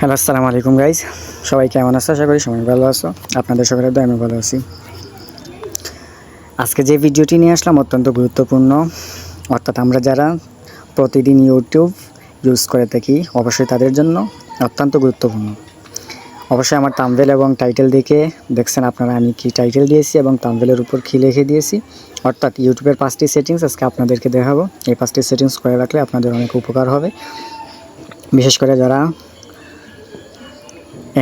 Hello, আসসালামু আলাইকুম guys. সবাই কেমন আছো? আশা করি সবাই ভালো আছো। আপনাদের সকলের তো আমি ভালো আছি। আজকে যে ভিডিওটি নিয়ে আসলাম অত্যন্ত গুরুত্বপূর্ণ। অর্থাৎ আমরা যারা প্রতিদিন ইউটিউব ইউজ করে থাকি, অবশ্যই তাদের জন্য অত্যন্ত গুরুত্বপূর্ণ। অবশ্যই আমার তামভেল এবং টাইটেল দেখে দেখছেন আপনারা আমি কি টাইটেল দিয়েছি এবং তামভেলের উপর কী লিখে দিয়েছি। অর্থাৎ ইউটিউবের পাঁচটি সেটিংস আজকে আপনাদেরকে দেখাবো। এই পাঁচটি সেটিংস করে রাখলে আপনাদের অনেক উপকার হবে। বিশেষ করে যারা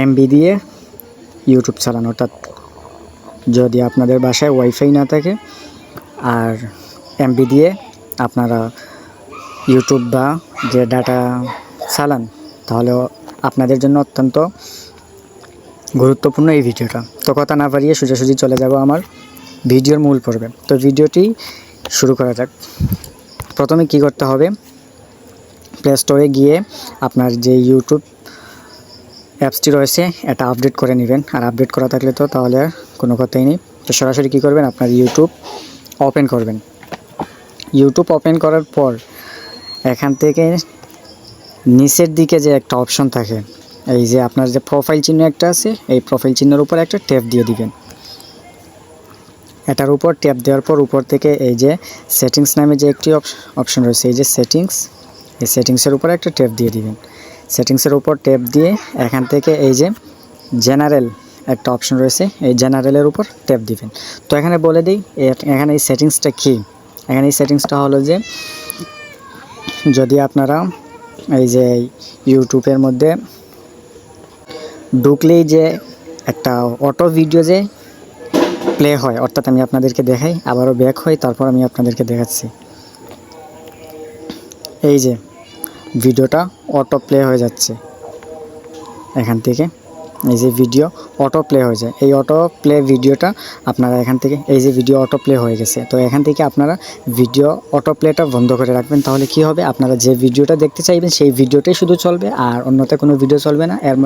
এমবি দিয়ে ইউটিউব চালান, অর্থাৎ যদি আপনাদের বাসায় ওয়াইফাই না থাকে, আর এমবি দিয়ে আপনারা ইউটিউব বা যে ডাটা চালান, তাহলে আপনাদের জন্য অত্যন্ত গুরুত্বপূর্ণ এই ভিডিওটা। তো কথা না পারিয়ে সোজাসুজি চলে যাব আমার ভিডিওর মূল পর্বে। তো ভিডিওটি শুরু করা যাক। প্রথমে কি করতে হবে? প্লে স্টোরে গিয়ে আপনার যে ইউটিউব অ্যাপসটি রয়েছে, এটা আপডেট করে নেবেন। আর আপডেট করা থাকলে তো তাহলে আর কোনো কথাই নেই। তো সরাসরি কী করবেন? আপনার ইউটিউব ওপেন করবেন। ইউটিউব ওপেন করার পর এখান থেকে নিচের দিকে যে একটা অপশন থাকে, এই যে আপনার যে প্রোফাইল চিহ্ন একটা আছে, এই প্রোফাইল চিহ্নের উপর একটা ট্যাপ দিয়ে দিবেন। এটার উপর ট্যাপ দেওয়ার পর উপর থেকে এই যে সেটিংস নামে যে একটি অপশন রয়েছে, এই যে সেটিংস এই সেটিংসের উপর একটা ট্যাপ দিয়ে দিবেন। সেটিংসের উপর ট্যাপ দিয়ে এখান থেকে এই যে জেনারেল একটা অপশন রয়েছে, এই জেনারেলের উপর ট্যাপ দিবেন। তো এখানে বলে দিই এখানে এই সেটিংসটা কী? এখানে এই সেটিংসটা হলো যে, যদি আপনারা এই যে ইউটিউবের মধ্যে ঢুকলেই যে একটা অটো ভিডিও যে প্লে হয়, অর্থাৎ আমি আপনাদেরকে দেখাই, আবারও ব্যাক হই, তারপর আমি আপনাদেরকে দেখাচ্ছি। এই যে ভিডিওটা অটো প্লে হয়ে যাচ্ছে। এখান থেকে এই যে ভিডিও অটো প্লে হয়ে যায়। এই অটো প্লে ভিডিওটা আপনারা এখান থেকে, এই যে ভিডিও অটো প্লে হয়ে গেছে। তো এখান থেকে আপনারা ভিডিও অটো প্লেটা বন্ধ করে রাখবেন। তাহলে কি হবে? আপনারা যে ভিডিওটা দেখতে চাইবেন, সেই ভিডিওটাই শুধু চলবে, আর অন্যতে কোনো ভিডিও চলবে না। এর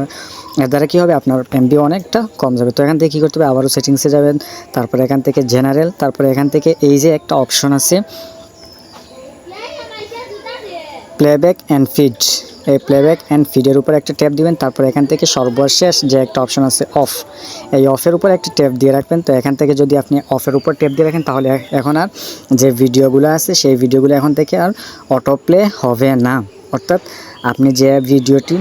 এর দ্বারা কী হবে? আপনার এমবি অনেকটা কম যাবে। তো এখান থেকে কী করতে হবে? আবারও সেটিংসে যাবেন। তারপরে এখান থেকে জেনারেল তারপরে এখান থেকে এই যে একটা অপশন আছে প্লেব্যাক অ্যান্ড ফিড এই প্লেব্যাক অ্যান্ড ফিডের উপর একটা ট্যাপ দিবেন, তারপর এখান থেকে সর্বশেষ যে একটা অপশন আছে অফ এই অফের উপর একটা ট্যাপ দিয়ে রাখবেন, তো এখান থেকে যদি আপনি অফের উপর ট্যাপ দিয়ে রাখেন, তাহলে এখন আর যে ভিডিওগুলো আছে, সেই ভিডিওগুলো এখন থেকে আর অটো প্লে হবে না। অর্থাৎ আপনি যে ভিডিওটি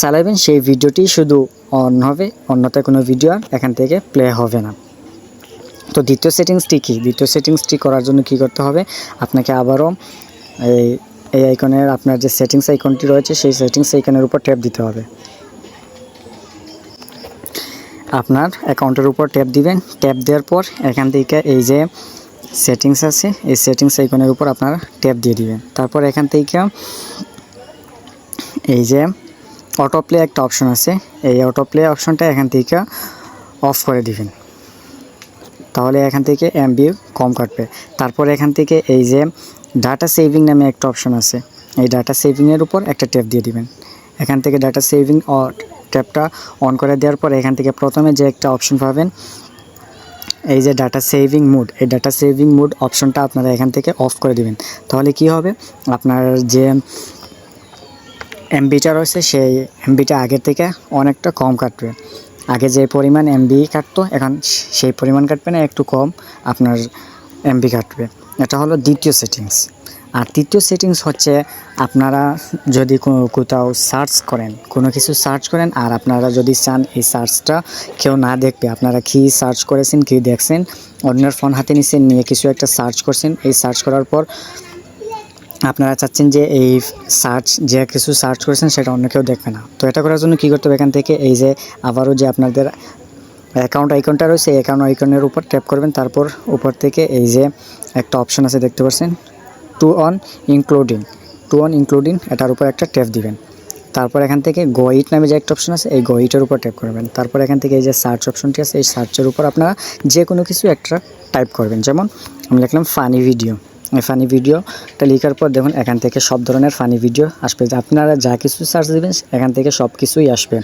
চালাবেন, সেই ভিডিওটি শুধু অন হবে, অন্যতে কোনো ভিডিও আর এখান থেকে প্লে হবে না। তো দ্বিতীয় সেটিংসটি কী? দ্বিতীয় সেটিংসটি করার জন্য কি করতে হবে? আপনাকে আবারও এই এই আইকনের আপনার যে সেটিংস আইকনটি রয়েছে, সেই সেটিংস আইকনের উপর ট্যাপ দিতে হবে। আপনার অ্যাকাউন্টের উপর ট্যাপ দিবেন। ট্যাপ দেওয়ার পর এখান থেকে এই যে সেটিংস আছে, এই সেটিংস আইকনের উপর আপনারা ট্যাপ দিয়ে দিবেন। তারপর এখান থেকে এই যে অটো প্লে একটা অপশন আছে, এই অটো প্লে অপশনটা এখান থেকে অফ করে দিবেন। তাহলে এখান থেকে এমবি কম কাটবে। তারপর এখান থেকে এই যে ডাটা সেভিং নামে একটা অপশন আছে। এই ডাটা সেভিংয়ের উপর একটা ট্যাপ দিয়ে দিবেন। এখান থেকে ডাটা সেভিং ট্যাপটা অন করে দেওয়ার পর এখান থেকে প্রথমে যে একটা অপশন পাবেন, এই যে ডাটা সেভিং মুড এই ডাটা সেভিং মুড অপশনটা আপনারা এখান থেকে অফ করে দিবেন। তাহলে কি হবে? আপনার যে এমবিটা রয়েছে, সেই এমবিটা আগের থেকে অনেকটা কম কাটবে। আগে যে পরিমাণ এমবি কাটতো, এখন সেই পরিমাণ কাটবে না, একটু কম আপনার এমবি কাটবে। এটা হলো দ্বিতীয় সেটিংস আর তৃতীয় সেটিংস হচ্ছে আপনারা যদি কোথাও সার্চ করেন, কোনো কিছু সার্চ করেন, আর আপনারা যদি চান এই সার্চটা কেউ না দেখবে, আপনারা কী সার্চ করেছেন, কী দেখছেন, অন্যের ফোন হাতে নিছেন, নিয়ে কিছু একটা সার্চ করছেন, এই সার্চ করার পর আপনারা চাচ্ছেন যে এই সার্চ যে কিছু সার্চ করেছেন, সেটা অন্য কেউ দেখবে না। তো এটা করার জন্য কী করতে হবে এখান থেকে, এই যে আবারও যে আপনাদের অ্যাকাউন্ট আইকনটা রয়েছে, এই অ্যাকাউন্ট আইকনের উপর ট্যাপ করবেন, তারপর উপর থেকে এই যে একটা অপশন আছে দেখতে পাচ্ছেন to on including to on including এটার উপর একটা ট্যাপ দিবেন। তারপর এখান থেকে গোইট নামে যে একটা অপশন আছে, এই গোইটের উপর ট্যাপ করবেন। তারপর এখান থেকে এই যে সার্চ অপশনটি আছে, এই সার্চের উপর আপনারা যে কোনো কিছু একটা টাইপ করবেন। যেমন আমি লিখলাম ফানি ভিডিও এই ফানি ভিডিওটা লেখার পর দেখুন, এখান থেকে সব ধরনের ফানি ভিডিও আসবে। আপনারা যা কিছু সার্চ দেবেন, এখান থেকে সব কিছুই আসবে।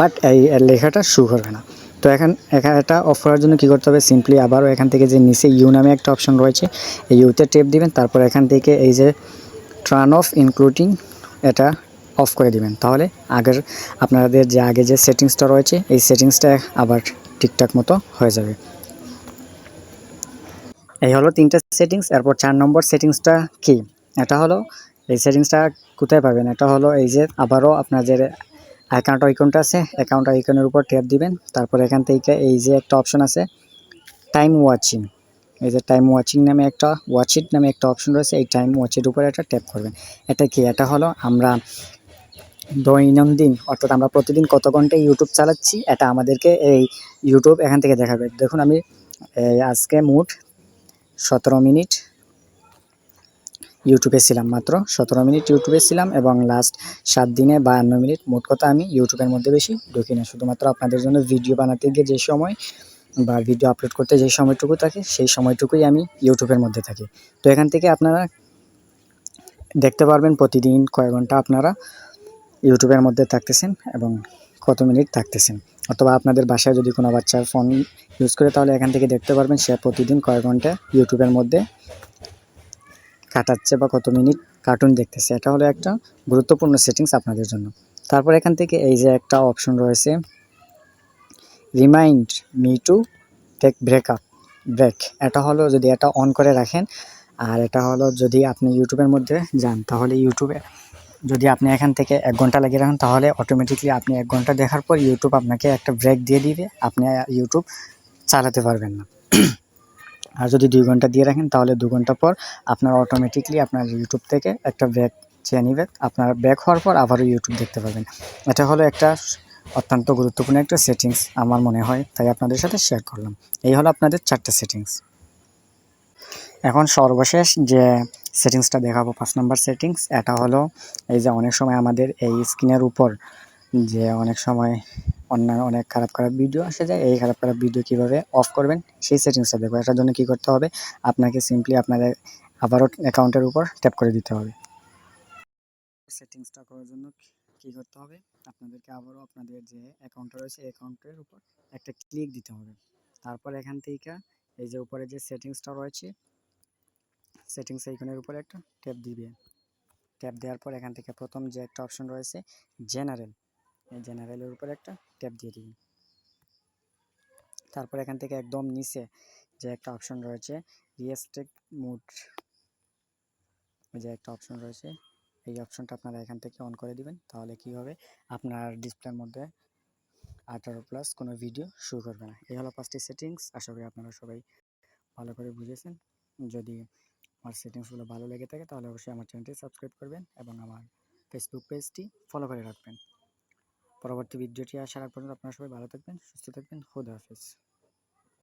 বাট এই লেখাটা শু করবে না। তো এখন এটা অফ করার জন্য কী করতে হবে? সিম্পলি আবারও এখান থেকে যে নিচে ইউ নামে একটা অপশন রয়েছে, এই ইউতে টেপ দিবেন, তারপর এখান থেকে এই যে ট্রান অফ ইনক্লুডিং এটা অফ করে দিবেন। তাহলে আগের, আপনাদের যে আগে যে সেটিংসটা রয়েছে, এই সেটিংসটা আবার ঠিকঠাক মতো হয়ে যাবে। এই হলো তিনটা সেটিংস এরপর চার নম্বর সেটিংসটা কি? এটা হলো, এই সেটিংসটা কোথায় পাবেন? এটা হলো এই যে আবারও আপনাদের অ্যাকাউন্ট আইকনটা আছে অ্যাকাউন্ট আইকনের উপর ট্যাপ দিবেন, তারপর এখান থেকে এই যে একটা অপশন আছে টাইম ওয়াচিং এই যে টাইম ওয়াচিং নামে একটা ওয়াচ ইট নামে একটা অপশন রয়েছে, এই টাইম ওয়াচের উপরে একটা ট্যাপ করবেন। এটা কি? এটা হলো আমরা দৈনন্দিন, অর্থাৎ আমরা প্রতিদিন কত ঘণ্টা ইউটিউব চালাচ্ছি, এটা আমাদেরকে এই ইউটিউব এখান থেকে দেখাবে। দেখুন আমি আজকে মোট সতেরো মিনিট ইউটিউবে ছিলাম মাত্র। সতেরো মিনিট ইউটিউবে ছিলাম এবং লাস্ট সাত দিনে বায়ান্ন মিনিট। মোট কথা আমি ইউটিউবের মধ্যে বেশি ঢুকি না। শুধুমাত্র আপনাদের জন্য ভিডিও বানাতে গিয়ে যে সময় বা ভিডিও আপলোড করতে যে সময়টুকু থাকে, সেই সময়টুকুই আমি ইউটিউবের মধ্যে থাকি। তো এখান থেকে আপনারা দেখতে পারবেন প্রতিদিন কয় ঘণ্টা আপনারা ইউটিউবের মধ্যে থাকতেছেন এবং কত মিনিট থাকতেছেন। অথবা আপনাদের বাসায় যদি কোনো বাচ্চার ফোন ইউজ করে, তাহলে এখান থেকে দেখতে পারবেন সে প্রতিদিন কয় ঘণ্টা ইউটিউবের মধ্যে কাটাচ্ছে বা কত মিনিট কার্টুন দেখতেছে, এটা হলো একটা গুরুত্বপূর্ণ সেটিংস আপনাদের জন্য। তারপর এখান থেকে এই যে একটা অপশন রয়েছে remind me to take breakup break এটা হলো যদি এটা অন করে রাখেন, আর এটা হলো যদি আপনি ইউটিউবের মধ্যে যান, তাহলে ইউটিউবে যদি আপনি এখান থেকে এক ঘণ্টা লাগিয়ে রাখেন, তাহলে অটোমেটিকলি আপনি এক ঘণ্টা দেখার পর ইউটিউব আপনাকে একটা ব্রেক দিয়ে দিবে, আপনি ইউটিউব চালাতে পারবেন না। আর যদি দুই ঘণ্টা দিয়ে রাখেন, তাহলে দু ঘণ্টা পর আপনার অটোমেটিকলি আপনার ইউটিউব থেকে একটা ব্রেক চেয়ে নিবে আপনার ব্যাক হওয়ার পর আবারও ইউটিউব দেখতে পাবেন। এটা হলো একটা অত্যন্ত গুরুত্বপূর্ণ একটা সেটিংস আমার মনে হয়। তাই আপনাদের সাথে শেয়ার করলাম। এই হলো আপনাদের চারটে সেটিংস এখন সর্বশেষ যে সেটিংসটা দেখাবো, পাঁচ নাম্বার সেটিংস এটা হলো এই যে অনেক সময় আমাদের এই স্ক্রিনের উপর যে অনেক সময় অন্যান্য অনেক খারাপ খারাপ ভিডিও আসে যায়, এই খারাপ খারাপ ভিডিও কীভাবে অফ করবেন, সেই সেটিংসটা দেখব এটার জন্য কী করতে হবে? আপনাকে সিম্পলি আপনাদের আবারও অ্যাকাউন্টের উপর ট্যাপ করে দিতে হবে। সেটিংসটা করার জন্য কী করতে হবে? আপনাদেরকে আবারও আপনাদের যে অ্যাকাউন্টটা রয়েছে, এই অ্যাকাউন্টের উপর একটা ক্লিক দিতে হবে। তারপর এখান থেকে এই যে উপরে যে সেটিংসটা রয়েছে সেটিংস এইখানের উপরে একটা ট্যাপ দিবে। ট্যাপ দেওয়ার পর এখান থেকে প্রথম যে একটা অপশন রয়েছে জেনারেল জেনারেলের উপরে একটা ট্যাপ দিয়ে দিবেন তারপর এখান থেকে একদম নিচে যে একটা অপশন রয়েছে রিয়েস্টেক মুড যে একটা অপশন রয়েছে, এই অপশনটা আপনারা এখান থেকে অন করে দিবেন, তাহলে কি হবে? আপনার ডিসপ্লের মধ্যে আঠারো প্লাস কোনো ভিডিও শুরু করবে না। এই হলো পাঁচটি সেটিংস আশা করি আপনারা সবাই ভালো করে বুঝেছেন। যদি আমার সেটিংসগুলো ভালো লেগে থাকে, তাহলে অবশ্যই আমার চ্যানেলটি সাবস্ক্রাইব করবেন এবং আমার ফেসবুক পেজটি ফলো করে রাখবেন। পরবর্তী ভিডিওটি আসার পর্যন্ত আপনারা সবাই ভালো থাকবেন সুস্থ থাকবেন খুদা হাফেজ।